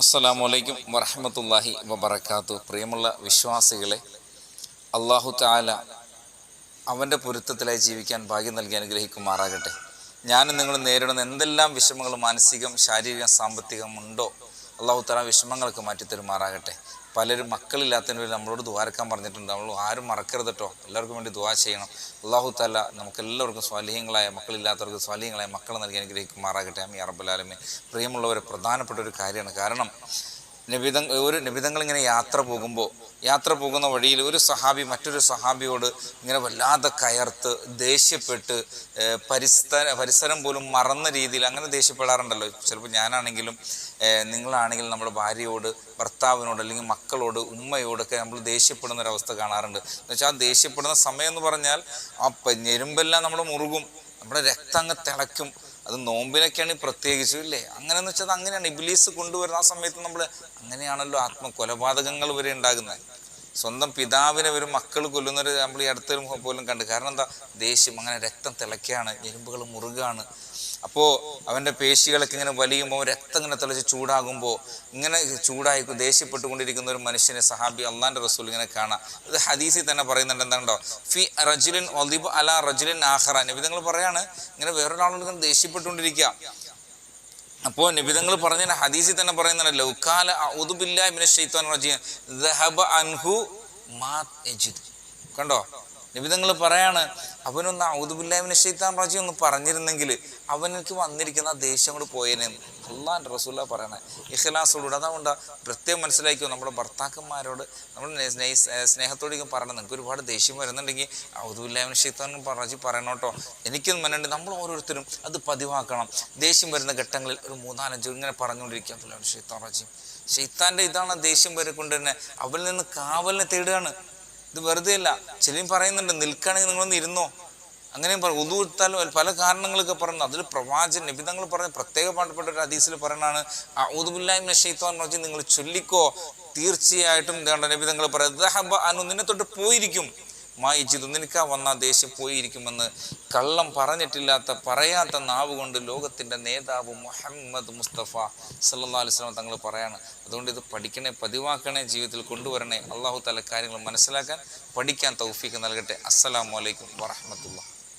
അസ്സലാമു അലൈക്കും വറഹമത്തല്ലാഹി വബർക്കാത്തു പ്രിയമുള്ള വിശ്വാസികളെ അള്ളാഹു താല അവന്റെ പൊരുത്തത്തിലായി ജീവിക്കാൻ ഭാഗ്യം നൽകി അനുഗ്രഹിക്കുമാറാകട്ടെ. ഞാനും നിങ്ങൾ നേരിടുന്ന എന്തെല്ലാം വിഷമങ്ങൾ മാനസികം ശാരീരികം സാമ്പത്തികം ഉണ്ടോ അള്ളാഹു താല വിഷമങ്ങളൊക്കെ മാറ്റി തരുമാറാകട്ടെ പലരും മക്കളില്ലാത്തതിന് നമ്മളോട് ദ്വാരക്കാൻ പറഞ്ഞിട്ടുണ്ട്. നമ്മൾ ആരും മറക്കരുത് കേട്ടോ എല്ലാവർക്കും വേണ്ടി ദ്വാ ചെയ്യണം. അള്ളാഹു താല നമുക്ക് എല്ലാവർക്കും സ്വാലിഹ്യങ്ങളായ മക്കളില്ലാത്തവർക്ക് സ്വാലിഹ്യങ്ങളായ മക്കൾ നൽകി അനുഗ്രഹിക്കുമാറാകട്ടെ. അമ്മി അറബുലാലമി പ്രിയമുള്ളവരെ പ്രധാനപ്പെട്ട ഒരു കാര്യമാണ്. കാരണം നിബിധ ഒരു നിബിധങ്ങൾ ഇങ്ങനെ യാത്ര പോകുമ്പോൾ യാത്ര പോകുന്ന വഴിയിൽ ഒരു സഹാബി മറ്റൊരു സഹാബിയോട് ഇങ്ങനെ വല്ലാതെ കയർത്ത് ദേഷ്യപ്പെട്ട് ഏഹ് പരിസ്ഥ പരിസരം പോലും മറന്ന രീതിയിൽ അങ്ങനെ ദേഷ്യപ്പെടാറുണ്ടല്ലോ. ചിലപ്പോൾ ഞാനാണെങ്കിലും നിങ്ങളാണെങ്കിലും നമ്മുടെ ഭാര്യയോട് ഭർത്താവിനോട് അല്ലെങ്കിൽ മക്കളോട് ഉമ്മയോടൊക്കെ നമ്മൾ ദേഷ്യപ്പെടുന്ന ഒരവസ്ഥ കാണാറുണ്ട്. എന്ന് വെച്ചാൽ ആ ദേഷ്യപ്പെടുന്ന സമയം എന്ന് പറഞ്ഞാൽ ആ ഞെരുമ്പെല്ലാം നമ്മൾ മുറുകും. നമ്മുടെ രക്തം അങ്ങ് തിളയ്ക്കും. അത് നോമ്പിനൊക്കെയാണ് പ്രത്യേകിച്ചും ഇല്ലേ? അങ്ങനെ എന്ന് വെച്ചാൽ അങ്ങനെയാണ്. ഇബിലീസ് കൊണ്ടുവരുന്ന ആ സമയത്ത് നമ്മൾ അങ്ങനെയാണല്ലോ ആത്മകൊലപാതകങ്ങൾ വരെ ഉണ്ടാകുന്നത്. സ്വന്തം പിതാവിനെ ഒരു മക്കൾ കൊല്ലുന്നവർ നമ്മൾ ഈ അടുത്തൊരു പോലും കണ്ട്. കാരണം എന്താ? ദേഷ്യം അങ്ങനെ രക്തം തിളയ്ക്കുകയാണ് ഞെരുമ്പുകൾ മുറുകാണ്. അപ്പോൾ അവന്റെ പേശികളൊക്കെ ഇങ്ങനെ വലിയുമ്പോൾ രക്തം ഇങ്ങനെ തിളച്ച് ചൂടാകുമ്പോൾ ഇങ്ങനെ ചൂടായി ദേഷ്യപ്പെട്ടുകൊണ്ടിരിക്കുന്ന ഒരു മനുഷ്യനെ സഹാബി അള്ളാന്റെ റസൂൽ ഇങ്ങനെ കാണാം. ഇത് ഹദീസിൽ തന്നെ പറയുന്നുണ്ട്. എന്താണ്ടോ? ഫി റജുലിൻ ഒലിബ് അല റജുലിൻ ആഹ്റ നിങ്ങൾ പറയാണ് ഇങ്ങനെ വേറൊരാളോട് ഇങ്ങനെ ദേഷ്യപ്പെട്ടുകൊണ്ടിരിക്കുക. അപ്പോൾ നിബിതങ്ങൾ പറഞ്ഞ ഹദീസിൽ തന്നെ പറയുന്നുണ്ട് ലൗക്കാല ഔദുബില്ലാ മിന ഷൈത്താൻ റജീം ദഹബ അൻഹു മാ യജിദ്. കണ്ടോ? നിബിതങ്ങൾ പറയാണ് അവനൊന്ന് ഔദുബുല്ലാമിന് ഷെയ്ത്താൻ റാജി ഒന്ന് പറഞ്ഞിരുന്നെങ്കിൽ അവനക്ക് വന്നിരിക്കുന്ന ദേഷ്യം കൂടെ പോയേനെ. അള്ളാൻ റസൂല പറയണേ. ഇഹ്ലാസോടുകൂടെ അതുകൊണ്ട് പ്രത്യേകം മനസ്സിലാക്കിയോ നമ്മുടെ ഭർത്താക്കന്മാരോട് നമ്മൾ സ്നേഹത്തോടെ പറയണം. നിങ്ങൾക്ക് ഒരുപാട് ദേഷ്യം വരുന്നുണ്ടെങ്കിൽ ഔദുബുല്ലാമിന് ഷെയ്ത്താൻ റാജി പറയണോട്ടോ എനിക്കൊന്നും മനുണ്ട് നമ്മൾ ഓരോരുത്തരും അത് പതിവാക്കണം. ദേഷ്യം വരുന്ന ഘട്ടങ്ങളിൽ ഒരു മൂന്നാലഞ്ച് ഇങ്ങനെ പറഞ്ഞുകൊണ്ടിരിക്കുക ഷെയ്ത്താൻ റാജി. ഷെയ്ത്താന്റെ ഇതാണ് ദേഷ്യം വരെ കൊണ്ട് തന്നെ. അവരിൽ നിന്ന് കാവലിനെ തേടുകയാണ്. ഇത് വെറുതെ അല്ല ചിലരും പറയുന്നുണ്ട് നിൽക്കുകയാണെങ്കിൽ നിങ്ങളൊന്ന് ഇരുന്നോ. അങ്ങനെയും പറയും ഉദു എടുത്താലോ പല കാരണങ്ങളൊക്കെ പറയുന്നു. അതിൽ പ്രവാചകൻ നിബിതങ്ങൾ പറഞ്ഞ പ്രത്യേക പാട്ടപ്പെട്ട ഒരു ഹദീസിൽ പറയുന്നതാണ് ഊദുബുല്ലായ്മ എന്ന് പറഞ്ഞ് നിങ്ങൾ ചൊല്ലിക്കോ. തീർച്ചയായിട്ടും നിബിതങ്ങൾ പറയുന്നത്. നിന്നെ തൊട്ട് പോയിരിക്കും. മായിച്ചിത് നിനക്കാ വന്ന ദേശം പോയിരിക്കുമെന്ന് കള്ളം പറഞ്ഞിട്ടില്ലാത്ത പറയാത്ത നാവ് കൊണ്ട് ലോകത്തിന്റെ നേതാവ് മുഹമ്മദ് മുസ്തഫ സല്ലാ അലിസ്ലാം തങ്ങൾ പറയാണ്. അതുകൊണ്ട് ഇത് പഠിക്കണേ പതിവാക്കണേ ജീവിതത്തിൽ കൊണ്ടുവരണേ. അള്ളാഹു തല കാര്യങ്ങൾ മനസ്സിലാക്കാൻ പഠിക്കാൻ തൗഫീക്ക് നൽകട്ടെ. അസ്സലാമു അലൈക്കും വറഹമത്തുള്ള